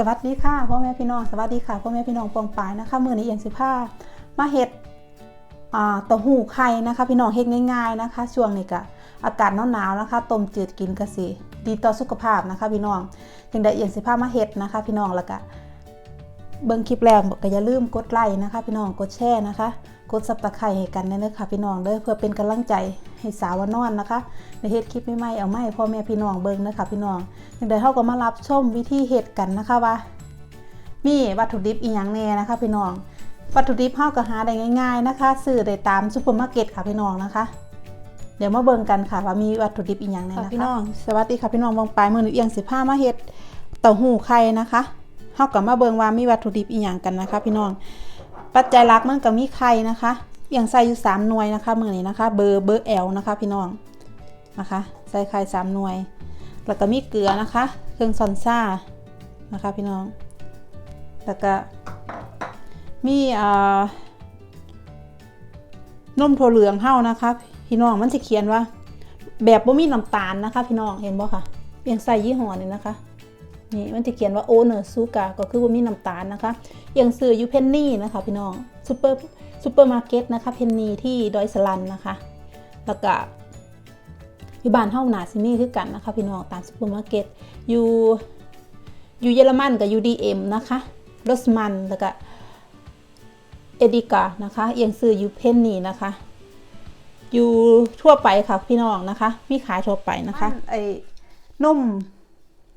สวัสดีค่ะพ่อแม่พี่น้องสวัสดีค่ะพ่อแม่พี่น้องปองปายนะคะมือในเอียงสิผ้ามาเห็ดอ่าเต้าหู้ไข่นะคะ พี่น้องเฮ็ดง่ายๆนะคะ ช่วงนี้ก็อากาศหนาวๆนะคะต้มจืดกินก็สิดีต่อสุขภาพนะคะ พี่น้องจึงได้เอียงสิผ้ามาเห็ดนะคะ พี่น้องแล้วก็ เบิ่งคลิปแล้วก็อย่าลืมกดไลค์นะคะ พี่น้องกดแชร์นะคะ กดซับตะไคร้ให้กันเด้อค่ะพี่น้องเด้อเพื่อเป็นกำลังใจให้สาววานอนนะคะในเฮ็ดคลิปใหม่ๆเอามาให้พ่อแม่พี่น้องเบิ่งนะคะพี่น้องจังได้เฮาก็มารับชมวิธีเฮ็ดกันนะคะว่ามีวัตถุดิบอีหยังแน่นะคะ พี่น้อง วัตถุดิบเฮาก็หาได้ง่ายๆนะคะซื้อได้ตามซุปเปอร์มาร์เก็ตค่ะพี่น้องนะคะเดี๋ยวมาเบิ่งกันค่ะว่ามีวัตถุดิบอีหยังแน่นะคะพี่น้อง สวัสดีค่ะพี่น้องวงปลายมือหนูเอียงสิผ้ามาเฮ็ดเต้าหู้ไข่นะคะ เฮาก็มาเบิ่งว่ามีวัตถุดิบอีหยังกันนะคะ พี่น้อง ปัจจัยหลักมันก็มีไข่นะคะเอียงใส่อยู่3หน่วยนะคะมือนี้นะคะ เบอร์เบอร์ L นะคะ พี่น้องนะคะ ใส่ไข่3หน่วย แล้วก็มีเกลือนะคะ เครื่องซอนซ่านะคะ พี่น้อง แล้วก็มีอ่านมถั่วเหลืองเฮานะคะ พี่น้องมันจะเขียนว่า แบบบ่มีน้ำตาลนะคะ พี่น้องเห็นบ่คะเพียงใส่ยี่ห้อนี่นะคะ นี่มันจะเขียนว่าโอเนอร์ซูกาก็คือว่ามีน้ำตาลนะคะอยังซื้อยูเพนนี่นะคะพี่น้องซูเปอร์ซูเปอร์มาร์เก็ตนะคะเพนนี่ที่ดอยสลันนะคะ แล้วก็อยู่บ้านเฮ้าหนาซินี่คือกันนะคะพี่น้องตามซูเปอร์มาร์เก็ตอยู่อยู่เยอรมันกับ UDM นะคะรสมันแล้วก็เอดิกานะคะเอียงซื้อยูเพนนีนะคะอยู่ทั่วไปค่ะพี่น้องนะคะ มีขายทั่วไปนะคะไอ้นม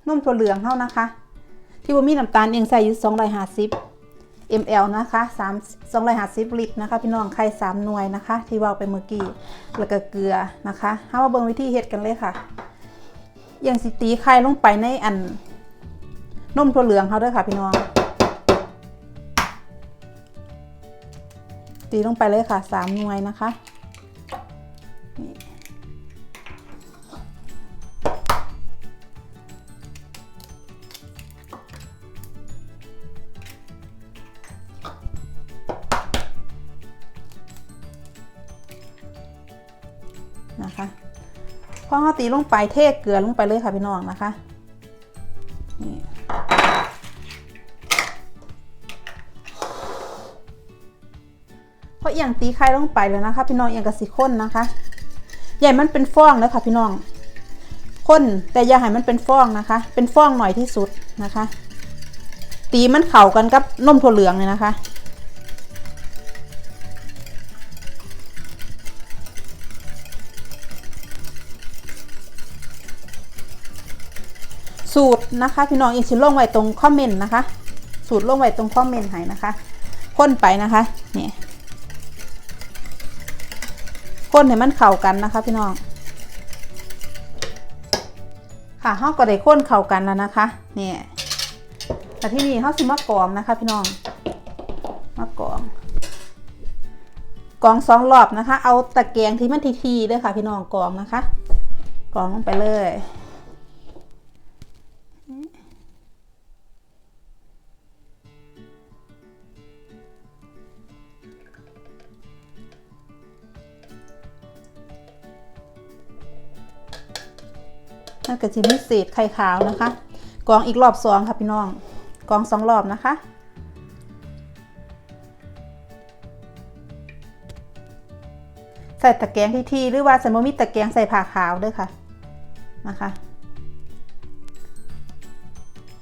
นมถั่วเหลืองเท่านะคะ ที่ว่มีน้ำตาลเอียงใส่อยู่250 ml นะคะ3 250ลิตรนะคะ พี่น้องไข่3หน่วยนะคะ ที่ว่าไปเมื่อกี้แล้วก็เกลือนะคะเฮามาเบิ่งวิธีเฮ็ดกันเลยค่ะเอียงสิตีไข่ลงไปในอันนมถั่วเหลืองเขาด้วยค่ะ พี่น้องตีลงไปเลยค่ะสามหน่วยนะคะ พอเขาตีลงไปเทเกลือลงไปเลยค่ะพี่น้องนะคะนี่พอเอียงตีไข่ลงไปแล้วนะคะ พี่น้องเอียงกับสีข้นนะคะ ใหญ่มันเป็นฟองเลยค่ะพี่น้องข้นแต่อย่าให้มันเป็นฟองนะคะ เป็นฟองหน่อยที่สุดนะคะ ตีมันเข่ากันกับนมถั่วเหลืองเลยนะคะ สูตรนะคะ พี่น้องอินชิลงไว้ตรงคอมเมนต์นะคะ สูตรลงไว้ตรงคอมเมนต์ให้นะคะข้นไปนะคะนี่คนให้มันเข้ากันนะคะ พี่น้องค่ะเฮาก็ได้ข้นเข้ากันแล้วนะคะนี่แต่ที่นี่เฮาสิมากรองนะคะ พี่น้องมากรองกรองสองรอบนะคะ เอาตะแกรงที่มันทีๆด้วยค่ะ พี่น้องกรองนะคะกรองลงไปเลย นั่นก็จะมีเศษไข่ขาวนะคะกรองอีกรอบสองค่ะพี่น้องกรองสองรอบนะคะ ใส่ตะแกรงที่ทีหรือว่าสมมติมีตะแกรงใส่ผ้าขาวด้วยค่ะนะคะ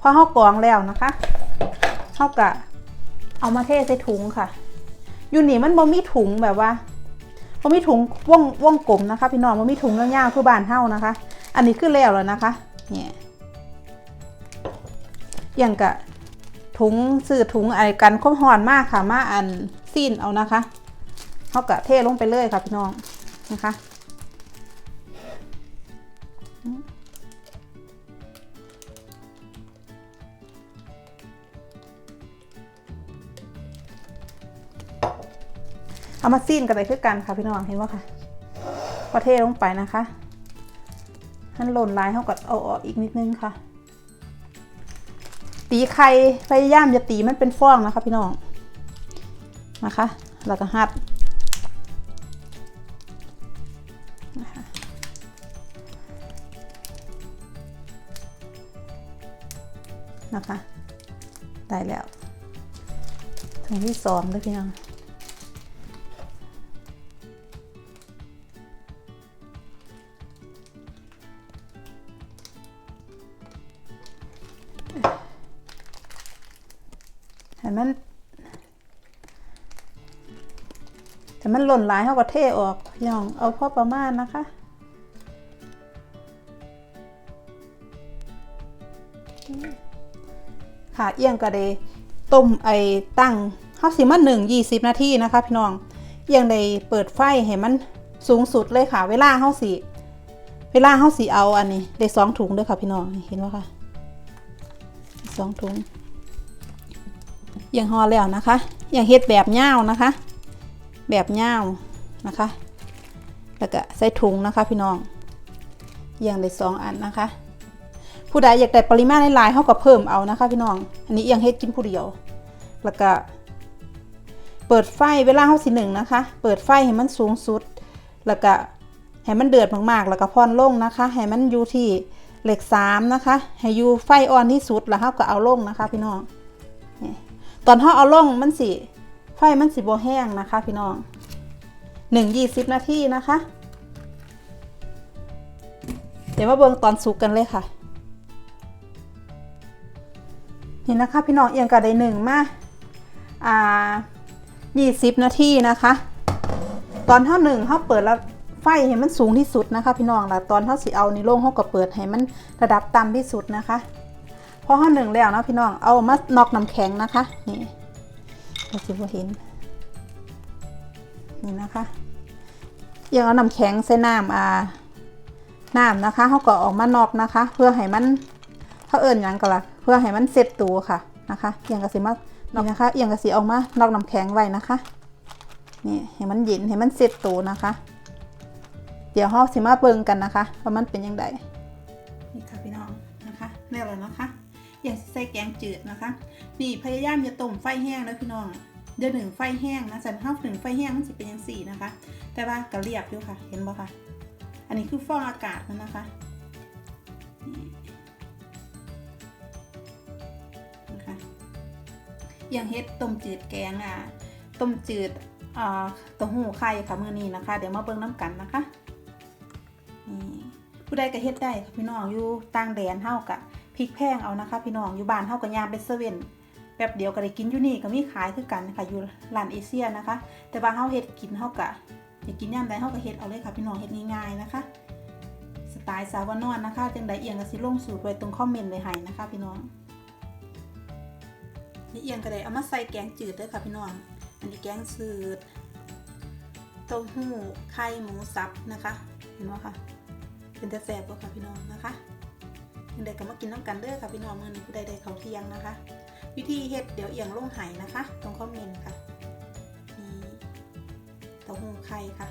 พอเฮากรองแล้วนะคะเฮากะเอามาเทใส่ถุงค่ะ อยู่นี่มันบ่มีถุงแบบว่าบ่มีถุงว่องว่องกลมนะคะ พี่น้องบ่มีถุงยาวๆคือบ้านเฮานะคะ อันนี้ขึ้นแล้วแล้วนะคะเนี่ยอย่างกะถุงสื่อถุงอะไอกันคบหอนมากค่ะ มาอันซีนเอานะคะเขากะเทลงไปเลยค่ะพี่น้องนะคะเอามาซีนกันไปคือกันค่ะพี่น้องเห็นว่าค่ะพอเทลงไปนะคะ ให้หล่นลายเท่ากับเอาออกอีกนิดนึงค่ะ ตีไข่พยายามจะตีมันเป็นฟองนะคะพี่น้องนะคะแล้วก็หัดนะคะนะคะ ได้แล้วถุงที่สองเลยพี่น้อง มัน แต่มันหล่นหลายเขาก็เทออกพี่น้องเอาพอประมาณนะคะค่ะเอียงก็ได้ต้มไอตั้งเฮาสิมาหนึ่งยี่สิบนาทีนะคะ พี่น้องเอียงได้เปิดไฟให้มันสูงสุดเลยค่ะ เวลาเฮาสิเวลาเฮาสิเอาอันนี้ได้สองถุงด้วยค่ะพี่น้องเห็นว่าค่ะสองถุง อียงห่อแล้วนะคะเอียงเฮ็ดแบบย่าวนะคะ แบบย่าวนะคะ แล้วก็ใส่ถุงนะคะพี่น้องเอียงได้สองอันนะคะ ผู้ใดอยากได้ปริมาณหลายๆเขาก็เพิ่มเอานะคะ พี่น้อง อันนี้เอียงเฮ็ดกินผู้เดียว แล้วก็ เปิดไฟเวลาเขาสิหนึ่งนะคะ เปิดไฟให้มันสูงสุด แล้วก็ให้มันเดือดมากๆ แล้วก็พอนลงนะคะ ให้มันอยู่ที่เหล็กสามนะคะ ให้อยู่ไฟอ่อนที่สุดแล้วเขาก็เอาลงนะคะ พี่น้อง ตอนเขาเอาลงมันสิไฟมันสิบแห้งนะคะ พี่น้องหนึ่งยี่สิบนาทีนะคะ เดี๋ยวมาเบิ่งตอนสุกกันเลยค่ะ นี่นะคะพี่น้องเอียงกระไดหนึ่งมาอ่ายี่สิบนาทีนะคะ ตอนเท่าหนึ่งเขาเปิดแล้วไฟให้มันสูงที่สุดนะคะ พี่น้องแล้วตอนเท่าสิเอาในโล่งเขาก็เปิดให้มันระดับต่ำที่สุดนะคะ พอเท่าหนึ่งแล้วนะพี่น้อง เอามานอกน้ำแข็งนะคะ นี่เราจะเห็น นี่นะคะยังเอาน้ำแข็งใส่น้ำอ่า น้ำนะคะเขาก็ออกมานอกนะคะ เพื่อให้มันเขาเอิญยังก็ละเพื่อให้มันเซ็ตตัวค่ะนะคะเอียงกระสีมานี่นะคะเอียงกระสีออกมานอกน้ำแข็งไว้นะคะ นี่ให้มันเย็นให้มันเซ็ตตัวนะคะ เดี๋ยวห้อสิมาเบิ่งกันนะคะว่ามันเป็นยังไงนี่ค่ะพี่น้องนะคะนี่แหละนะคะ อย่าใส่แกงจืดนะคะ นี่พยายามอย่าต้มไฟแห้งนะพี่น้อง เดี๋ยวหนึ่งไฟแห้งนะสันห้าหนึ่งไฟแห้งมันจะเป็นยังสี่นะคะ แต่ว่ากระเรียบอยู่ค่ะ เห็นบ่คะ อันนี้คือฟองอากาศมันนะคะนี่นะคะ อย่างเฮ็ดต้มจืดแกงอะ ต้มจืดอ่าเต้าหู้ไข่ค่ะมื้อนี้นะคะ เดี๋ยวมาเบิ่งน้ำกันนะคะ นี่ผู้ใดก็เฮ็ดได้ค่ะพี่น้องอยู่ต่างแดนเฮากะ พริกแพงเอานะคะ พี่น้องอยู่บ้านเฮาก็ย่างเป็นเซเว่นแป๊บเดียวก็ได้กินอยู่นี่ก็มีขายคือกันค่ะอยู่ร้านเอเชียนะคะ แต่ว่าเฮาเฮ็ดกินเฮากะอยากกินยามใดเฮาก็เฮ็ดเอาเลยค่ะพี่น้องเฮ็ดง่ายๆนะคะ สไตล์สาวนอนนะคะจังใดเอียงก็สิลงสูตรไว้ตรงคอมเมนต์ไว้ให้นะคะ พี่น้องนี่เอียงก็ได้เอามาใส่แกงจืดด้วยค่ะพี่น้องอันนี้แกงจืดเต้าหู้ไข่หมูสับนะคะ เห็นไหมคะเป็นแต่แสบบ่ค่ะพี่น้องนะคะ เด็กก็มากินน้ำกันเด้อค่ะพี่น้องมื้อนี้ผู้ใดได้เขาเที่ยงนะคะ วิธีเฮ็ดเดี๋ยวเอียงลงไห้นะคะ ตรงข้อมเมนค่ะนี่เต้าหู้ไข่ค่ะ